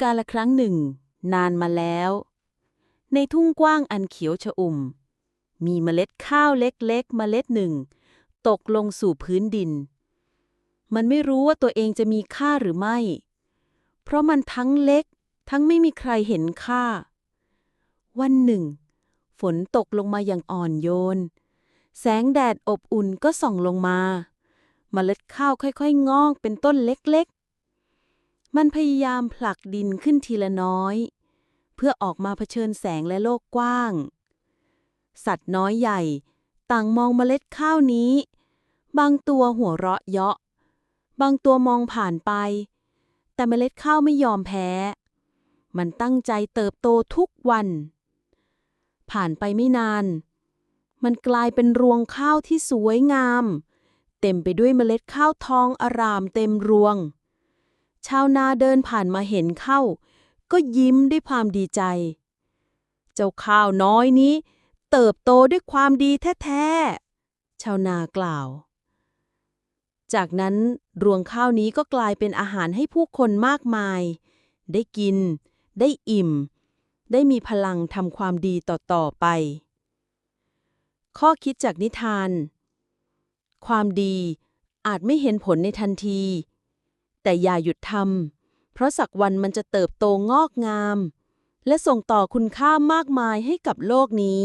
กาละครั้งหนึ่ง นานมาแล้ว ในทุ่งกว้างอันเขียวชอุ่ม มีเมล็ดข้าวเล็กๆ เมล็ดหนึ่ง ตกลงสู่พื้นดิน มันไม่รู้ว่าตัวเองจะมีค่าหรือไม่ เพราะมันทั้งเล็ก ทั้งไม่มีใครเห็นค่า วันหนึ่ง ฝนตกลงมาอย่างอ่อนโยน แสงแดดอบอุ่นก็ส่องลงมา เมล็ดข้าวค่อยๆ งอกเป็นต้นเล็กๆ มันพยายามผลักดินขึ้นทีละน้อย เพื่อออกมาเผชิญแสงและโลกกว้าง สัตว์น้อยใหญ่ ต่างมองเมล็ดข้าวนี้ บางตัวหัวเราะเยาะ บางตัวมองผ่านไป แต่เมล็ดข้าวไม่ยอมแพ้ มันตั้งใจเติบโตทุกวัน ผ่านไปไม่นาน มันกลายเป็นรวงข้าวที่สวยงาม เต็มไปด้วยเมล็ดข้าวทองอารามเต็มรวง ชาวนาเดินผ่านมาเห็นเข้า ก็ยิ้มด้วยความดีใจ เจ้าข้าวน้อยนี้ เติบโตด้วยความดีแท้ๆ ชาวนากล่าว จากนั้นรวงข้าวนี้ก็กลายเป็นอาหารให้ผู้คนมากมาย ได้กิน ได้อิ่ม ได้มีพลังทำความดีต่อๆไป ข้อคิดจากนิทาน ความดีอาจไม่เห็นผลในทันที แต่อย่าหยุดทำเพราะสักวันมันจะเติบโตงอกงาม และส่งต่อคุณค่ามากมายให้กับโลกนี้